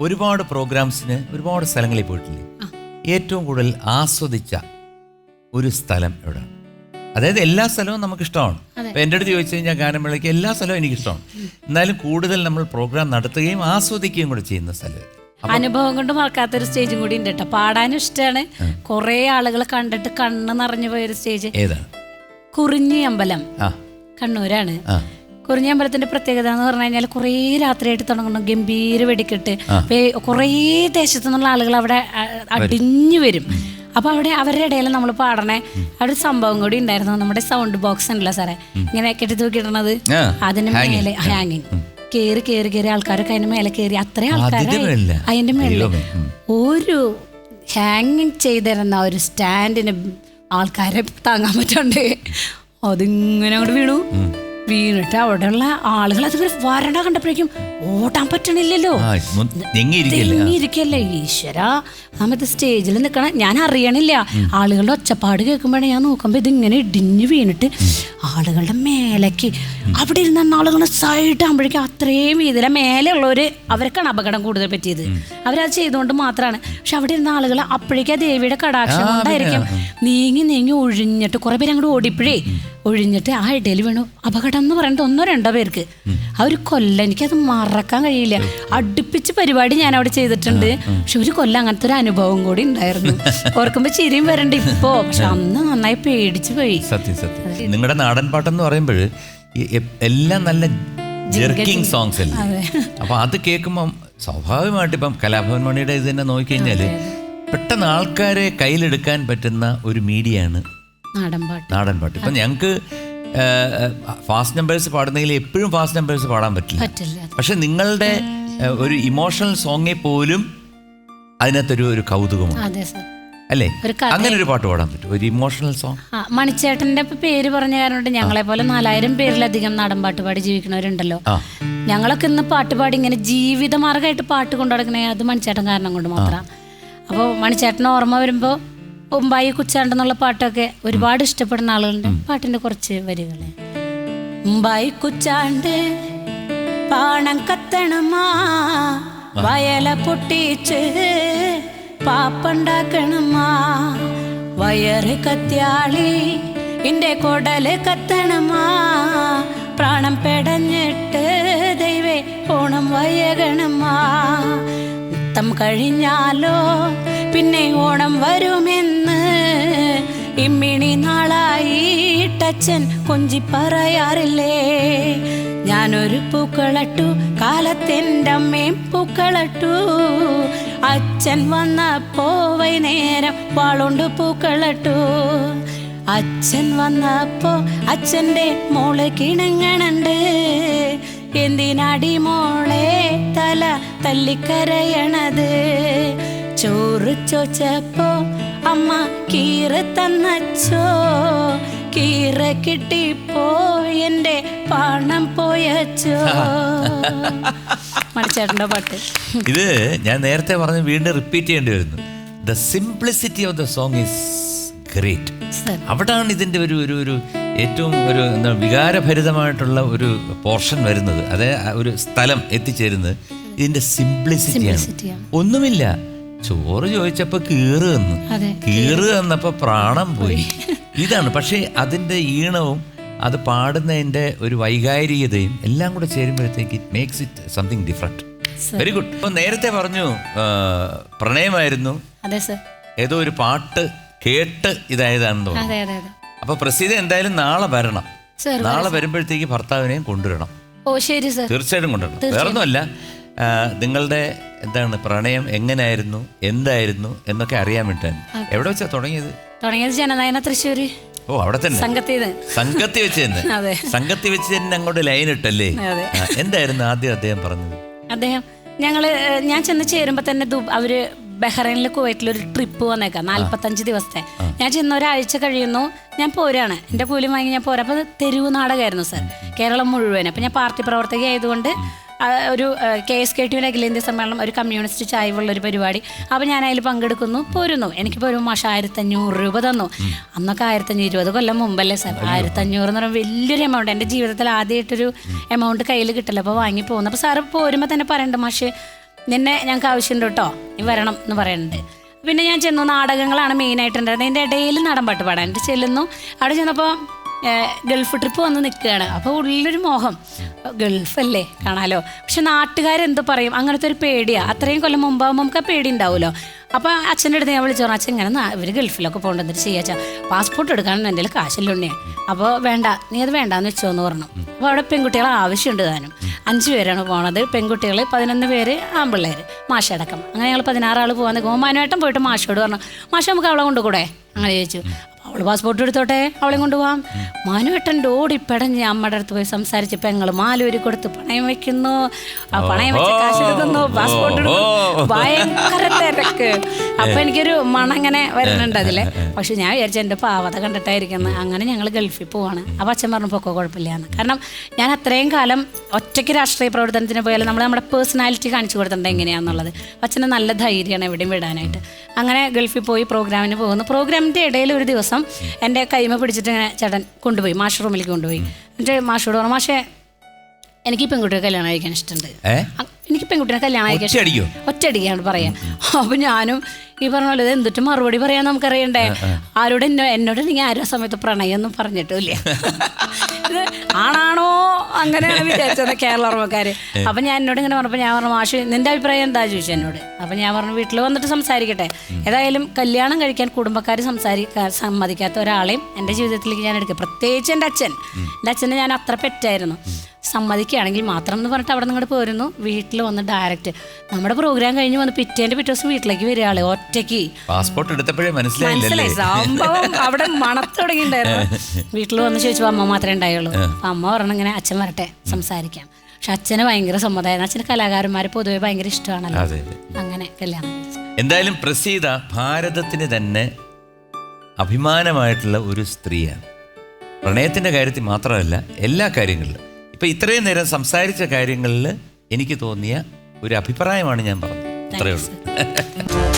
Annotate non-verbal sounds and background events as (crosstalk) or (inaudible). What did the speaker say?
ഒരുപാട് പ്രോഗ്രാംസിന് ഒരുപാട് സ്ഥലങ്ങളിൽ പോയിട്ടില്ലേ? ഏറ്റവും കൂടുതൽ ആസ്വദിച്ച ഒരു സ്ഥലം എവിടെ? അതായത് എല്ലാ സ്ഥലവും നമുക്ക് ഇഷ്ടമാണ് അപ്പം എന്റെ അടുത്ത് ചോദിച്ചു കഴിഞ്ഞാൽ ഗാനമേളയ്ക്ക് എല്ലാ സ്ഥലവും എനിക്ക് ഇഷ്ടമാണ് എന്നാലും കൂടുതൽ നമ്മൾ പ്രോഗ്രാം നടത്തുകയും ആസ്വദിക്കുകയും കൂടെ ചെയ്യുന്ന സ്ഥലം? അനുഭവം കൊണ്ട് മറക്കാത്തൊരു സ്റ്റേജും കൂടി ഉണ്ട് കേട്ടോ. പാടാനും ഇഷ്ടമാണ്. കുറേ ആളുകളെ കണ്ടിട്ട് കണ്ണ് നിറഞ്ഞു പോയൊരു സ്റ്റേജ്. ഏതാണ്? കുറിഞ്ഞി അമ്പലം. കണ്ണൂരാണ്. ആ കുറിഞ്ഞി അമ്പലത്തിന്റെ പ്രത്യേകത എന്ന് പറഞ്ഞു കഴിഞ്ഞാൽ കുറേ രാത്രിയായിട്ട് തുടങ്ങണം ഗംഭീര വെടിക്കെട്ട്. കുറേ ദേശത്തു നിന്നുള്ള ആളുകൾ അവിടെ അടിഞ്ഞു വരും. അപ്പൊ അവിടെ അവരുടെ ഇടയിൽ നമ്മൾ പാടണേ. അവിടെ ഒരു സംഭവം കൂടി ഉണ്ടായിരുന്നു. നമ്മുടെ സൗണ്ട് ബോക്സ് ഉണ്ടല്ലോ സാറേ. ഇങ്ങനെ കെട്ടി തൂക്കിയിടണത് അതിന് മേലെ ഹാങ്ങിങ് കേറി കേറി കയറി ആൾക്കാരൊക്കെ അതിന് മേലെ കയറി അത്രയും ആൾക്കാരെ അതിന്റെ മേലെ. ഒരു ഹാങ്ങിങ് ചെയ്തിരുന്ന ഒരു സ്റ്റാൻഡിന് ആൾക്കാരെ താങ്ങാൻ പറ്റണ്ടേ? അതിങ്ങനെ അങ്ങോട്ട് വീണു. വീണിട്ട് അവിടെയുള്ള ആളുകൾ അത് വരണ കണ്ടപ്പോഴേക്കും ഓടാൻ പറ്റണില്ലല്ലോ. ഇരിക്കല്ലേ ഈശ്വര നമ്മത് സ്റ്റേജിൽ നിൽക്കണ ഞാൻ അറിയണില്ല. ആളുകളുടെ ഒച്ചപ്പാട് കേൾക്കുമ്പോഴേ ഞാൻ നോക്കുമ്പോ ഇതിങ്ങനെ ഇടിഞ്ഞു വീണിട്ട് ആളുകളുടെ മേലേക്ക്. അവിടെ ഇരുന്ന ആളുകൾ സൈഡാകുമ്പോഴേക്കും അത്രയും വീതിയിലെ മേലെയുള്ളവർ അവർക്കാണ് അപകടം കൂടുതൽ പറ്റിയത്. അവരത് ചെയ്തുകൊണ്ട് മാത്രമാണ് പക്ഷെ അവിടെ ഇരുന്ന ആളുകൾ അപ്പോഴേക്കും ആ ദേവിയുടെ കടാക്ഷം കൊണ്ടായിരിക്കും നീങ്ങി നീങ്ങി ഒഴിഞ്ഞിട്ട് കുറെ പേര് അങ്ങോട്ട് ഓടിപ്പോഴേ ഒഴിഞ്ഞിട്ട് ആ ഇടയിൽ വീണു. അപകടം എന്ന് പറയുന്നത് ഒന്നോ രണ്ടോ പേർക്ക്. ആ ഒരു കൊല്ലം എനിക്കത് മറക്കാൻ കഴിയില്ല. അടുപ്പിച്ച് പരിപാടി ഞാൻ അവിടെ ചെയ്തിട്ടുണ്ട് പക്ഷെ ഒരു കൊല്ലം അങ്ങനത്തെ ഒരു അനുഭവം കൂടി ഉണ്ടായിരുന്നു. (laughs) ഓർക്കുമ്പോ ചിരിയും വരണ്ട ഇപ്പോ. പക്ഷെ അന്ന് നന്നായി പേടിച്ചു പോയി. സത്യം സത്യം. നിങ്ങളുടെ നാടൻ പാട്ടെന്ന് പറയുമ്പോൾ എല്ലാം നല്ല ജെർക്കിംഗ് സോങ്സ് അല്ലേ. അപ്പൊ അത് കേൾക്കുമ്പം സ്വാഭാവികമായിട്ട് ഇപ്പം കലാഭവൻ മണിയുടെ ഇത് തന്നെ നോക്കിക്കഴിഞ്ഞാൽ പെട്ടെന്ന് ആൾക്കാരെ കയ്യിലെടുക്കാൻ പറ്റുന്ന ഒരു മീഡിയയാണ് നാടൻ പാട്ട്. നാടൻ ഇപ്പം ഞങ്ങൾക്ക് ഫാസ്റ്റ് നമ്പേഴ്സ് പാടുന്നെങ്കിൽ എപ്പോഴും ഫാസ്റ്റ് നമ്പേഴ്സ് പാടാൻ പറ്റില്ല. പക്ഷെ നിങ്ങളുടെ ഒരു ഇമോഷണൽ സോങ്ങിൽ പോലും അതിനകത്തൊരു ഒരു കൗതുകമാണ് അല്ലേ? അങ്ങനെ ഒരു പാട്ട് പാടാൻ പറ്റും ഒരു ഇമോഷണൽ സോങ്? മണിച്ചേട്ടന്റെ പേര് പറഞ്ഞ കാരണം ഞങ്ങളെ പോലെ നാലായിരം പേരിലധികം നാടൻ പാട്ട് പാടി ജീവിക്കുന്നവരുണ്ടല്ലോ. ഞങ്ങളൊക്കെ ഇന്ന് പാട്ട് പാടി ഇങ്ങനെ ജീവിതമാർഗമായിട്ട് പാട്ട് കൊണ്ടു നടക്കണേ അത് മണിച്ചേട്ടൻ കാരണം കൊണ്ട് മാത്രം. അപ്പോൾ മണിച്ചേട്ടൻ ഓർമ്മ വരുമ്പോൾ ഒമ്പായി കുച്ചാണ്ടെന്നുള്ള പാട്ടൊക്കെ ഒരുപാട് ഇഷ്ടപ്പെടുന്ന ആളുകളുണ്ട്. പാട്ടിന്റെ കുറച്ച് വരികൾ. ഒമ്പായി കുച്ചാണ്ട് പാണം കത്തണമാ. വയല പൊട്ടിച്ച് പാപ്പുണ്ടാക്കണമാ. വയറ് കത്തിയാളി ഇന്റെ കൊടൽ കത്തണമാ. പ്രാണം പെടഞ്ഞിട്ട് ദൈവേ ഓണം വയകണമാ. മുത്തം കഴിഞ്ഞാലോ പിന്നെ ഓണം വരുമെന്ന്. ഇമ്മിണി നാളായിട്ടച്ഛൻ കൊഞ്ചി പറയാറില്ലേ? ഞാനൊരു പൂക്കളട്ടു കാലത്തിന്റെ അമ്മയും പൂക്കളട്ടു. അച്ഛൻ വന്നപ്പോ വൈകുന്നേരം വാളുണ്ട് പൂക്കളട്ടു. അച്ഛൻ വന്നപ്പോ അച്ഛന്റെ മോൾ കിണങ്ങണുണ്ട്. എന്തിനാടി മോളെ തല തല്ലിക്കരയണത്? ചോറ് ചോച്ചപ്പോ അമ്മ കീറ തന്നച്ചോ. കീറ കിട്ടിപ്പോ എന്റെ പണം പോയച്ചോ. മണിച്ചേട്ടന്റെ പാട്ട്. ഇത് ഞാൻ നേരത്തെ പറഞ്ഞ് വീണ്ടും റിപ്പീറ്റ് ചെയ്യേണ്ടി വരുന്നു. The simplicity of the song is great അവിടാണ് ഇതിന്റെ ഒരു ഒരു ഒരു ഏറ്റവും ഒരു എന്താ വികാരഭരിതമായിട്ടുള്ള ഒരു പോർഷൻ വരുന്നത്. അതായത് ഒരു സ്ഥലം എത്തിച്ചേരുന്നത്. ഇതിന്റെ സിംപ്ലിസിറ്റിയാണ് സിറ്റിയാണ് ഒന്നുമില്ല. ചോറ് ചോദിച്ചപ്പോ കീറ് എന്ന് കീറ് എന്നപ്പോ പ്രാണം പോയി. ഇതാണ്. പക്ഷേ അതിന്റെ ഈണവും അത് പാടുന്നതിന്റെ ഒരു വൈകാരികതയും എല്ലാം കൂടെ ചേരുമ്പോഴത്തേക്ക് it makes it something different very good അപ്പൊ നേരത്തെ പറഞ്ഞു പ്രണയമായിരുന്നു. ഏതോ ഒരു പാട്ട് കേട്ട് ഇതായതാണെന്ന് തോന്നുന്നു. അപ്പൊ പ്രസീത എന്തായാലും നാളെ വരണം. നാളെ വരുമ്പോഴത്തേക്ക് ഭർത്താവിനെയും കൊണ്ടുവരണം. ഓ ശരി സർ തീർച്ചയായിട്ടും കൊണ്ടുവരണം. വേറൊന്നുമല്ല. നിങ്ങളുടെ എന്താണ് പ്രണയം എങ്ങനെയായിരുന്നു എന്തായിരുന്നു? എന്നൊക്കെ അറിയാൻ വേണ്ടി എവിടെ വെച്ചാ തുടങ്ങിയത്? തുടങ്ങിയത് ജനനയന തൃശ്ശൂര്. ഓ അവിടെ തന്നെ. സംഘത്തി വെച്ച് തന്നെ. (laughs) സംഘത്തി വെച്ച് തന്നെ അങ്ങോട്ട് ലൈൻ ഇട്ടല്ലേ? എന്തായിരുന്നു ആദ്യം അദ്ദേഹം പറഞ്ഞത്? അദ്ദേഹം ഞങ്ങൾ ഞാൻ ചെന്ന് ചേരുമ്പോ തന്നെ അവർ ബഹ്റൈനിൽ കുവൈറ്റിൽ ഒരു ട്രിപ്പ് വന്നേക്കാം നാല്പത്തഞ്ച് ദിവസത്തെ. ഞാൻ ചെന്ന ഒരാഴ്ച കഴിയുന്നു ഞാൻ പോരാണ്. എന്റെ കൂലി വാങ്ങി ഞാൻ പോരാ. അപ്പോൾ തെരുവ് നാടകമായിരുന്നു സർ. കേരളം മുഴുവൻ അപ്പം ഞാൻ പാർട്ടി പ്രവർത്തക ആയതുകൊണ്ട് ആ, ഒരു കെ എസ് കെ ടിയുടെ അഖിലേന്ത്യാ സമ്മേളനം ഒരു കമ്മ്യൂണിസ്റ്റ് ചായവുള്ള ഒരു പരിപാടി. അപ്പോൾ ഞാൻ അതിൽ പങ്കെടുക്കുന്നു. പോരുന്നു. എനിക്കിപ്പോൾ ഒരു മാസം ആയിരത്തഞ്ഞൂറ് രൂപ തന്നു. അന്നൊക്കെ ആയിരത്തഞ്ഞൂറ് ഇരുപത് കൊല്ലം മുമ്പല്ലേ സാർ? ആയിരത്തഞ്ഞൂറ് എന്ന് പറയുമ്പോൾ വലിയൊരു എമൗണ്ട് എന്റെ ജീവിതത്തിൽ ആദ്യമായിട്ടൊരു എമൗണ്ട് കയ്യിൽ കിട്ടില്ല? അപ്പോൾ വാങ്ങി പോകുന്നു. അപ്പോൾ സാറ് പോരുമ്പോൾ തന്നെ പറയണ്ട മാഷ് നിന്നെ ഞങ്ങൾക്ക് ആവശ്യമുണ്ട് കേട്ടോ നീ വരണം എന്ന് പറയുന്നുണ്ട് പിന്നെ ഞാൻ ചെന്നു. നാടകങ്ങളാണ് മെയിനായിട്ടുണ്ടായിരുന്നത് അതിന്റെ ഇടയിൽ നാടൻ പാട്ട് പാടാൻ ചെല്ലുന്നു. അവിടെ ചെന്നപ്പോൾ ഗൾഫ് ട്രിപ്പ് വന്ന് നിൽക്കുകയാണ്. അപ്പോൾ ഉള്ളിലൊരു മോഹം. ഗൾഫല്ലേ കാണാലോ. പക്ഷെ നാട്ടുകാരെന്ത് പറയും? അങ്ങനത്തെ ഒരു പേടിയാണ് അത്രയും കൊല്ലം മുമ്പാകുമ്പോൾ നമുക്ക് ആ പേടി ഉണ്ടാവുമല്ലോ അപ്പോൾ അച്ഛന്റെ അടുത്ത് ഞാൻ വിളിച്ചു. പറഞ്ഞു അച്ഛൻ ഇങ്ങനെ ഇവർ ഗൾഫിലൊക്കെ പോകേണ്ട എന്നിട്ട് ചെയ്യാച്ചാ പാസ്പോർട്ട് എടുക്കാൻ എന്റെ കയ്യിൽ അപ്പോൾ വേണ്ട നീ അത് വേണ്ടാന്ന് വെച്ചോ എന്ന് പറഞ്ഞു. അപ്പോൾ അവിടെ പെൺകുട്ടികളെ ആവശ്യമുണ്ട് താനും. അഞ്ച് പേരാണ് പോണത്. പെൺകുട്ടികൾ പതിനൊന്ന് പേര് ആൺപിള്ളേർ മാഷടക്കം അങ്ങനെ ഞങ്ങൾ പതിനാറാൾ പോകാൻ നിൽക്കുമ്പോൾ മാനുവേട്ടൻ പോയിട്ട് മാഷോട് പറഞ്ഞു മാഷ നമുക്ക് അവളെ കൊണ്ടുകൂടെ? അങ്ങനെ ചോദിച്ചു. അവൾ പാസ്പോർട്ട് എടുത്തോട്ടെ? അവളെ കൊണ്ടുപോകാം ഓടി പെടഞ്ഞ് അമ്മയുടെ അടുത്ത് പോയി സംസാരിച്ച് പെങ്ങൾ മാലൂരി കൊടുത്ത് പണയം വെക്കുന്നു. ആ പണയം വെച്ച് കാശ് എടുക്കുന്നു പാസ്പോർട്ട് എടുക്കുന്നു ഭയങ്കര തിരക്ക്. (laughs) അപ്പൊ എനിക്കൊരു മണങ്ങനെ വരുന്നുണ്ട് അതിൽ. പക്ഷെ ഞാൻ വിചാരിച്ചു എന്റെ പാവത കണ്ടിട്ടായിരിക്കുന്നത് അങ്ങനെ ഞങ്ങൾ ഗൾഫിൽ പോവാണ്. അപ്പൊ അച്ഛൻ പറഞ്ഞു പൊക്കോ കുഴപ്പമില്ലാന്ന്. കാരണം ഞാൻ അത്രയും കാലം ഒറ്റയ്ക്ക് രാഷ്ട്രീയ പ്രവർത്തനത്തിന് പോയാലും നമ്മൾ നമ്മുടെ പേഴ്സണാലിറ്റി കാണിച്ചു കൊടുത്തിട്ടുണ്ട് എങ്ങനെയാണെന്നുള്ളത് അച്ഛന് നല്ല ധൈര്യമാണ് എവിടെയും വിടാനായിട്ട്. അങ്ങനെ ഗൾഫിൽ പോയി പ്രോഗ്രാമിന് പോകുന്നു. പ്രോഗ്രാമിന്റെ ഇടയിൽ ഒരു ദിവസം എന്റെ കൈമ പിടിച്ചിട്ട് ഇങ്ങനെ ചേട്ടൻ കൊണ്ടുപോയി മാഷ് റൂമിലേക്ക് കൊണ്ടുപോയി. എന്നിട്ട് മാഷോട് പറഞ്ഞു മാഷേ എനിക്ക് പെൺകുട്ടിയെ കല്യാണം കഴിക്കാൻ ഇഷ്ടമുണ്ട്. എനിക്ക് പെൺകുട്ടിയെ കല്യാണം കഴിക്കാൻ? ഒറ്റയടിക്കാണ് പറയാ അപ്പൊ ഞാനും ഈ പറഞ്ഞ പോലെ എന്തിട്ട് മറുപടി പറയാൻ നമുക്കറിയണ്ടേ? ആരോട് എന്നോ എന്നോട് നീ ആരും ആ സമയത്ത് പ്രണയൊന്നും പറഞ്ഞിട്ടില്ല ഇത് (laughs) ആണാണോ അങ്ങനെയാണ് വിചാരിച്ചത് കേരള ഓർമ്മക്കാര്. അപ്പൊ ഞാൻ എന്നോട് ഇങ്ങനെ പറഞ്ഞപ്പോ ഞാൻ പറഞ്ഞു മാഷു നിന്റെ അഭിപ്രായം എന്താ? ചോദിച്ചു എന്നോട്. അപ്പൊ ഞാൻ പറഞ്ഞു വീട്ടിൽ വന്നിട്ട് സംസാരിക്കട്ടെ. ഏതായാലും കല്യാണം കഴിക്കാൻ കുടുംബക്കാർ സംസാരിക്കാൻ സമ്മതിക്കാത്ത ഒരാളെയും എന്റെ ജീവിതത്തിലേക്ക് ഞാൻ എടുക്കുക പ്രത്യേകിച്ച് എന്റെ അച്ഛൻ. എന്റെ അച്ഛനെ ഞാൻ അത്ര പെറ്റായിരുന്നു. സമ്മതിക്കുകയാണെങ്കിൽ മാത്രം എന്ന് പറഞ്ഞിട്ട് അവിടെ നിങ്ങോട്ട് പോരുന്നു. വീട്ടിൽ വന്ന് ഡയറക്റ്റ് നമ്മുടെ പ്രോഗ്രാം കഴിഞ്ഞ് വന്ന് പിറ്റേന്റെ പിറ്റേ ദിവസം വീട്ടിലേക്ക് വരിക ആൾ ഒറ്റയ്ക്ക്. പാസ്പോർട്ട് എടുത്തപ്പോഴേ മനസ്സിലായില്ലേ മനസ്സിലായി. സംഭവം അവിടെ മണത്ത് തുടങ്ങിയിട്ടുണ്ടായിരുന്നു. വീട്ടിൽ വന്ന് ചോദിച്ചു അമ്മ മാത്രമേ ഉണ്ടായുള്ളൂ. അപ്പൊ അമ്മ പറഞ്ഞു ഇങ്ങനെ അച്ഛൻ വരട്ടെ സംസാരിക്കാം. പക്ഷെ അച്ഛന് ഭയങ്കര സമ്മതമായിരുന്നു. അച്ഛന് കലാകാരന്മാരെ പൊതുവെ ഭയങ്കര ഇഷ്ടമാണല്ലോ. അങ്ങനെ കല്യാണം എന്തായാലും പ്രസീത ഭാരതത്തിന് തന്നെ അഭിമാനമായിട്ടുള്ള ഒരു സ്ത്രീയാണ്. പ്രണയത്തിന്റെ കാര്യത്തിൽ മാത്രമല്ല എല്ലാ കാര്യങ്ങളിലും. ഇപ്പം ഇത്രയും നേരം സംസാരിച്ച കാര്യങ്ങളിൽ എനിക്ക് തോന്നിയ ഒരു അഭിപ്രായമാണ് ഞാൻ പറഞ്ഞത്. അത്രയേ ഉള്ളൂ.